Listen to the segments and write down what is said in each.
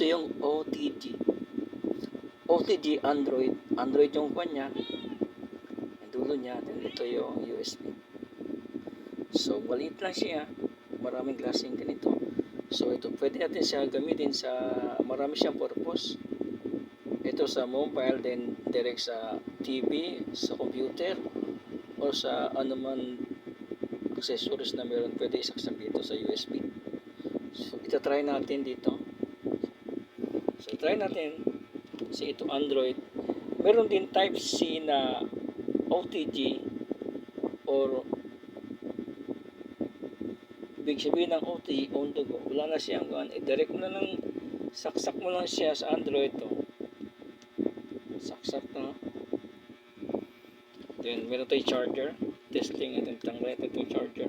Ito yung OTG. OTG Android. Android yung kanya. Yung dulo niya. Then ito yung USB. So, maliit lang siya. Maraming klaseng ganito. So, ito pwede natin siya gamitin sa marami siyang purpose. Ito sa mobile, then direct sa TV, sa computer, o sa anuman accessories na meron pwede isaksak dito sa USB. So, ito try natin dito. So, try natin si ito Android. Meron din type C na OTG or ibig sabihin ng OTG on the go. Wala na siyang gan. I-direct mo na lang saksak mo lang siya sa Android to. Saksak na. Then meron tayong charger. Testing natin tanggalin natin itong charger.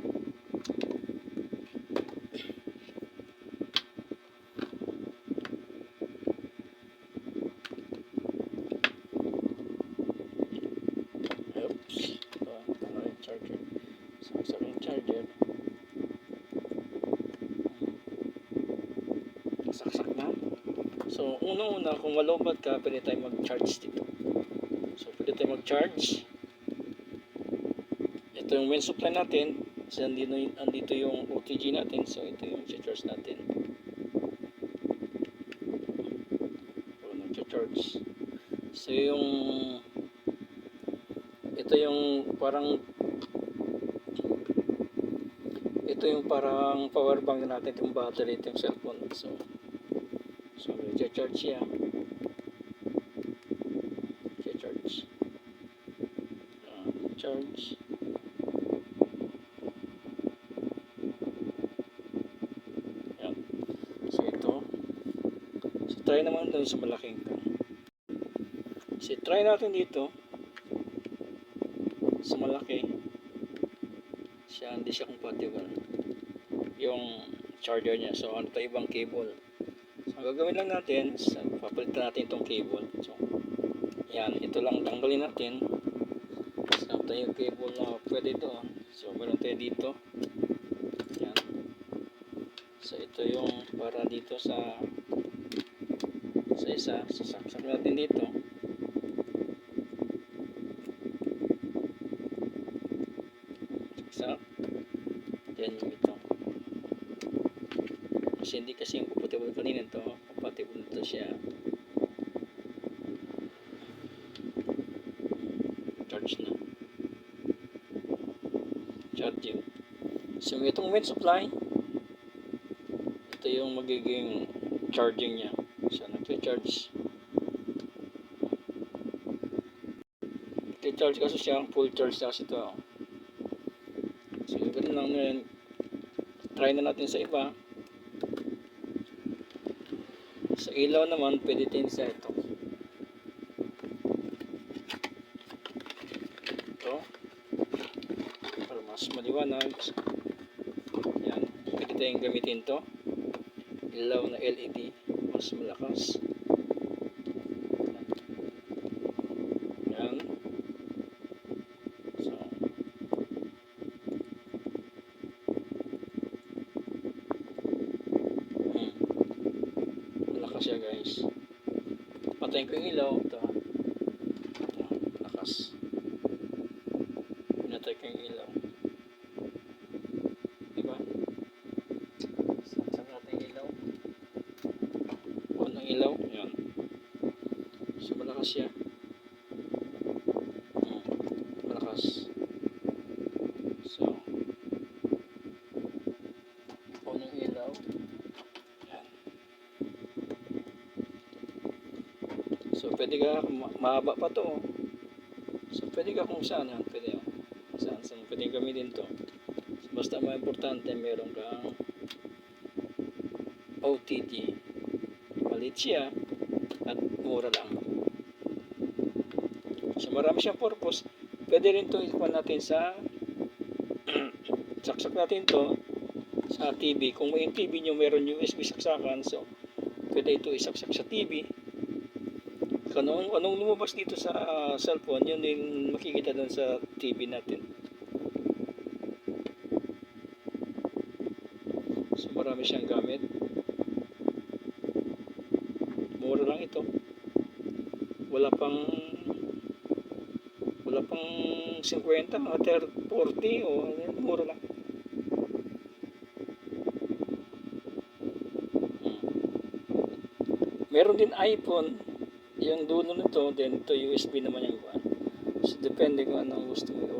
Oops. Ito, tanggalin yung charger. Saksak yung charger. Saksak na. So, unang-una, kung malobat ka, pwede tayo mag-charge dito. So, pwede tayo mag-charge. Ito yung main supply natin. So, andito, andito yung OTG natin. So, ito yung charge natin. So, nag-charge. So, yung ito yung parang ito yung parang power bank natin yung battery ito yung cellphone so so nag-charge siya charge uh, charge yan. So ito. So try naman dun sa malaking to. So try natin dito. Sa malaki. Siya hindi siya compatible. Yung charger niya. So ano to? Ibang cable ang gagawin lang natin papalitan natin itong cable. So yan ito lang tanggalin natin. So ito yung cable na pwede doon so meron tayo dito. Yan. So ito yung para dito sa sa isa. Sasaksak natin dito. Saksak. Yan yung ito kasi hindi kasi yung compatible kanina ito compatible ito siya. Charge na. Charging so itong main supply ito yung magiging charging niya. So nagcha-charge. Nagcha-charge kasi siya full charge na kasi ito. So ganun lang ngayon try na natin sa iba sa ilaw naman pwede din sa ito. Ito. Para mas maliwanag. Yan pwede tayong gamitin to. Ilaw na LED mas malakas yan so hmm. malakas siya guys. Patayin ko yung ilaw. Ito ito malakas pinatay ko yung ilaw. Diba? Saksak natin yung ilaw? On ang ilaw? Yan so malakas siya hmm. malakas so on ang ilaw yan so pwede ka ma- mahaba pa to oh. so pwede ka kung saan yan pwede oh. saan saan pwede gamitin to. So, basta mga importante meron kang OTG malit siya at mura lang. So marami siyang purpose. Pwede rin to ipan natin sa saksak natin to sa TV kung may TV nyo meron USB saksakan so pwede ito isaksak sa TV anong, anong lumabas dito sa ah, cellphone? Yun din makikita doon sa TV natin. So marami siyang gamit. Wala pang wala pang 50, mga 30, 40 o ano, mura lang. Hmm. Meron din iPhone, yung dulo nito, then ito USB naman yung kuha. So, depende kung anong gusto mo